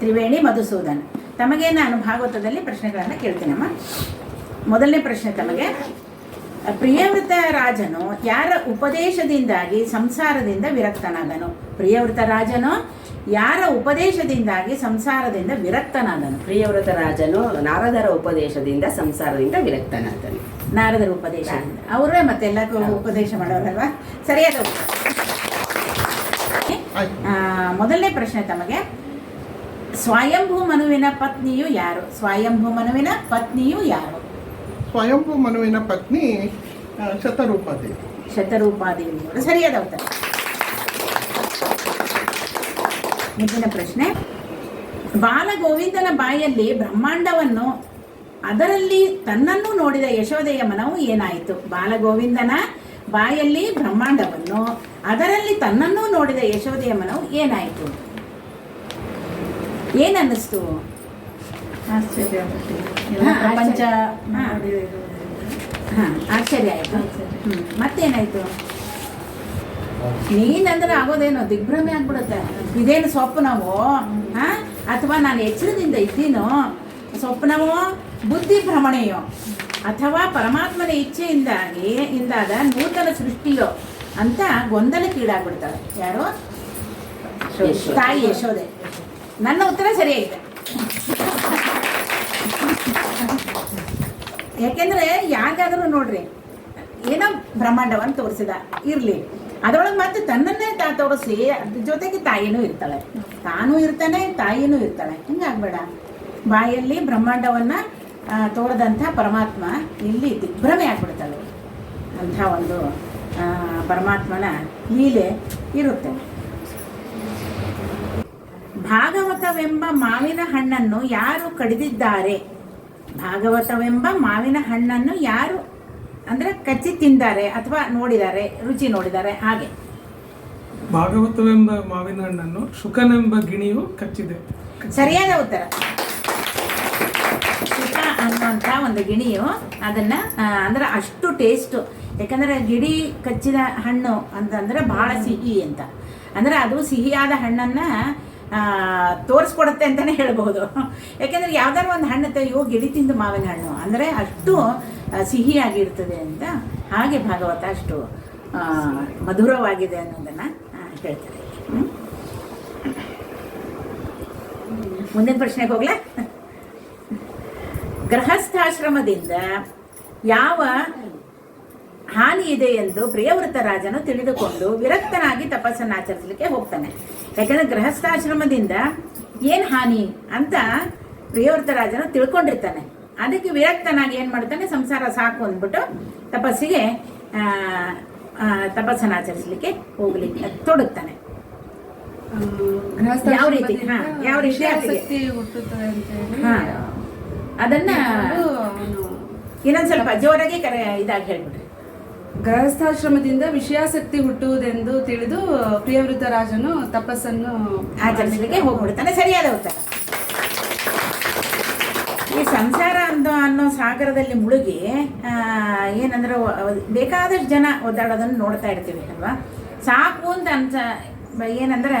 ತ್ರಿವೇಣಿ ಮಧುಸೂದನ್. ತಮಗೆ ನಾನು ಭಾಗವತದಲ್ಲಿ ಪ್ರಶ್ನೆಗಳನ್ನು ಕೇಳ್ತೀನಮ್ಮ. ಮೊದಲನೇ ಪ್ರಶ್ನೆ ತಮಗೆ ಪ್ರಿಯವೃತ ರಾಜನು ಯಾರ ಉಪದೇಶದಿಂದಾಗಿ ಸಂಸಾರದಿಂದ ವಿರಕ್ತನಾದನು? ಪ್ರಿಯವೃತ ರಾಜನು ಯಾರ ಉಪದೇಶದಿಂದಾಗಿ ಸಂಸಾರದಿಂದ ವಿರಕ್ತನಾದನು? ಪ್ರಿಯವ್ರತ ರಾಜನು ನಾರದರ ಉಪದೇಶದಿಂದ ಸಂಸಾರದಿಂದ ವಿರಕ್ತನಾದನು. ನಾರದರ ಉಪದೇಶದಿಂದ. ಅವರೇ ಮತ್ತೆಲ್ಲಕ್ಕೂ ಉಪದೇಶ ಮಾಡೋರಲ್ವಾ? ಸರಿಯಾದ ಮೊದಲನೇ ಪ್ರಶ್ನೆ ತಮಗೆ ಸ್ವಯಂಭೂ ಮನುವಿನ ಪತ್ನಿಯು ಯಾರು? ಸ್ವಯಂಭೂ ಮನುವಿನ ಪತ್ನಿಯು ಯಾರು? ಸ್ವಯಂಭೂ ಮನುವಿನ ಪತ್ನಿ ಶತರೂಪಾದೇವಿ. ಶತರೂಪಾದೇವಿ ಅವರು. ಸರಿಯಾದ ಉತ್ತರ. ಮುಂದಿನ ಪ್ರಶ್ನೆ. ಬಾಲಗೋವಿಂದನ ಬಾಯಲ್ಲಿ ಬ್ರಹ್ಮಾಂಡವನ್ನು ಅದರಲ್ಲಿ ತನ್ನನ್ನು ನೋಡಿದ ಯಶೋದೆಯ ಮನವು ಏನಾಯಿತು? ಬಾಲಗೋವಿಂದನ ಬಾಯಲ್ಲಿ ಬ್ರಹ್ಮಾಂಡವನ್ನು ಅದರಲ್ಲಿ ತನ್ನನ್ನು ನೋಡಿದ ಯಶೋದೆಯ ಮನವು ಏನಾಯಿತು? ಏನನ್ನಿಸ್ತು? ಆಶ್ಚರ್ಯ ಹಾ, ಪ್ರಪಂಚ ಹಾ. ಆಶ್ಚರ್ಯ ಆಯ್ತು. ಹ್ಮ್ ಮತ್ತೇನಾಯ್ತು? ನೀನಂದ್ರೆ ಆಗೋದೇನೋ ದಿಗ್ಭ್ರಮೆ ಆಗ್ಬಿಡುತ್ತೆ. ಇದೇನು ಸ್ವಪ್ನವೋ ಹಾಂ ಅಥವಾ ನಾನು ಎಚ್ಚರದಿಂದ ಇದ್ದೀನೋ? ಸ್ವಪ್ನವೋ ಬುದ್ಧಿ ಭ್ರಮಣೆಯೋ? ಅಥವಾ ಪರಮಾತ್ಮನ ಇಚ್ಛೆಯಿಂದಾಗಿ ಇಂದಾದ ನೂತನ ಸೃಷ್ಟಿಯೋ ಅಂತ ಗೊಂದಲಕ್ಕೀಡಾಗ್ಬಿಡ್ತಾರೆ ಯಾರು. ತಾಯಿ ಯಶೋದೆ ನನ್ನ ಉತ್ತರ ಸರಿಯಾಗಿದೆ. ಯಾಕೆಂದ್ರೆ ಯಾರಿಗಾದ್ರೂ ನೋಡ್ರಿ, ಏನೋ ಬ್ರಹ್ಮಾಂಡವನ್ನು ತೋರಿಸಿದ, ಇರ್ಲಿ. ಅದರೊಳಗೆ ಮತ್ತೆ ತನ್ನನ್ನೇ ತಾ ತೋರಿಸಿ, ಅದ್ರ ಜೊತೆಗೆ ತಾಯಿನೂ ಇರ್ತಾಳೆ. ತಾನೂ ಇರ್ತಾನೆ, ತಾಯಿನೂ ಇರ್ತಾಳೆ. ಹಿಂಗಾಗ್ಬೇಡ. ಬಾಯಲ್ಲಿ ಬ್ರಹ್ಮಾಂಡವನ್ನ ತೋರದಂಥ ಪರಮಾತ್ಮ ಇಲ್ಲಿ ದಿಗ್ಭ್ರಮೆ ಆಗ್ಬಿಡ್ತಾಳೆ. ಅಂಥ ಒಂದು ಪರಮಾತ್ಮನ ಲೀಲೆ ಇರುತ್ತೆ. ಭಾಗವತವೆಂಬ ಮಾವಿನ ಹಣ್ಣನ್ನು ಯಾರು ಕಡಿದಿದ್ದಾರೆ? ಭಾಗವತವೆಂಬ ಮಾವಿನ ಹಣ್ಣನ್ನು ಯಾರು ಅಂದ್ರೆ ಕಚ್ಚಿ ತಿಂದಾರೆ ಅಥವಾ ನೋಡಿದ್ದಾರೆ ರುಚಿ ನೋಡಿದ್ದಾರೆ ಹಾಗೆ. ಭಾಗವತವೆಂಬ ಮಾವಿನ ಹಣ್ಣನ್ನು ಶುಕನೆಂಬ ಗಿಣಿಯು ಕಚ್ಚಿದೆ. ಸರಿಯಾದ ಉತ್ತರ. ಶುಕ ಅನ್ನುವಂಥ ಒಂದು ಗಿಣಿಯು ಅದನ್ನ ಅಂದ್ರೆ ಅಷ್ಟು ಟೇಸ್ಟು. ಯಾಕಂದ್ರೆ ಗಿಡಿ ಕಚ್ಚಿದ ಹಣ್ಣು ಅಂತಂದ್ರೆ ಬಹಳ ಸಿಹಿ ಅಂತ. ಅಂದ್ರೆ ಅದು ಸಿಹಿಯಾದ ಹಣ್ಣನ್ನ ತೋರಿಸ್ಕೊಡುತ್ತೆ ಅಂತಾನೆ ಹೇಳ್ಬಹುದು. ಯಾಕೆಂದರೆ ಯಾವ್ದಾದ್ರು ಒಂದು ಹಣ್ಣು ತೆಗೆಯೋ ಗಿಳಿ ತಿಂದು ಮಾವಿನ ಹಣ್ಣು, ಅಂದ್ರೆ ಅಷ್ಟು ಸಿಹಿಯಾಗಿರ್ತದೆ ಅಂತ ಹಾಗೆ ಭಾಗವತ ಅಷ್ಟು ಮಧುರವಾಗಿದೆ ಅನ್ನೋದನ್ನ ಹೇಳ್ತಾರೆ. ಮುಂದಿನ ಪ್ರಶ್ನೆಗೆ ಹೋಗ್ಲಾ? ಗೃಹಸ್ಥಾಶ್ರಮದಿಂದ ಯಾವ ಹಾನಿ ಇದೆ ಎಂದು ಪ್ರಿಯವೃತ ರಾಜನು ತಿಳಿದುಕೊಂಡು ವಿರಕ್ತನಾಗಿ ತಪಸ್ಸನ್ನು ಆಚರಿಸಲಿಕ್ಕೆ ಹೋಗ್ತಾನೆ. ಯಾಕಂದ್ರೆ ಗೃಹಸ್ಥಾಶ್ರಮದಿಂದ ಏನ್ ಹಾನಿ ಅಂತ ಪ್ರಿಯವೃತ ರಾಜನು ತಿಳ್ಕೊಂಡಿರ್ತಾನೆ. ಅದಕ್ಕೆ ವಿರಕ್ತನಾಗಿ ಏನ್ ಮಾಡ್ತಾನೆ ಸಂಸಾರ ಸಾಕು ಅಂದ್ಬಿಟ್ಟು ತಪಸ್ಸಿಗೆ ತಪಸ್ಸನ್ನು ಆಚರಿಸಲಿಕ್ಕೆ ಹೋಗ್ಲಿಕ್ಕೆ ತೊಡಗ್ತಾನೆ. ಯಾವ ರೀತಿ? ಹಾ, ಯಾವ ರೀತಿ. ಅದನ್ನ ಅದು ಇನ್ನೊಂದ್ ಸ್ವಲ್ಪ ಜೋರಾಗಿ ಕರೆ ಇದಾಗಿ ಹೇಳ್ಬಿಡ್ರಿ ಗೃಹಸ್ಥಾಶ್ರಮದಿಂದ ವಿಷಯಾಸಕ್ತಿ ಹುಟ್ಟುವುದೆಂದು ತಿಳಿದು ಪ್ರಿಯವೃತ ರಾಜನು ತಪಸ್ಸನ್ನು ಆಚರಿಸಲಿಕ್ಕೆ ಹೋಗ್ಬಿಡ್ತಾನೆ ಸರಿಯಾದ ಉತ್ತರ. ಈ ಸಂಸಾರ ಅಂತ ಅನ್ನೋ ಸಾಗರದಲ್ಲಿ ಮುಳುಗಿ ಏನಂದ್ರೆ ಬೇಕಾದಷ್ಟು ಜನ ಒದ್ದಾಡೋದನ್ನು ನೋಡ್ತಾ ಇರ್ತೀವಿ ಅಲ್ವಾ? ಸಾಕು ಅಂತ ಅನ್ಸ ಏನಂದ್ರೆ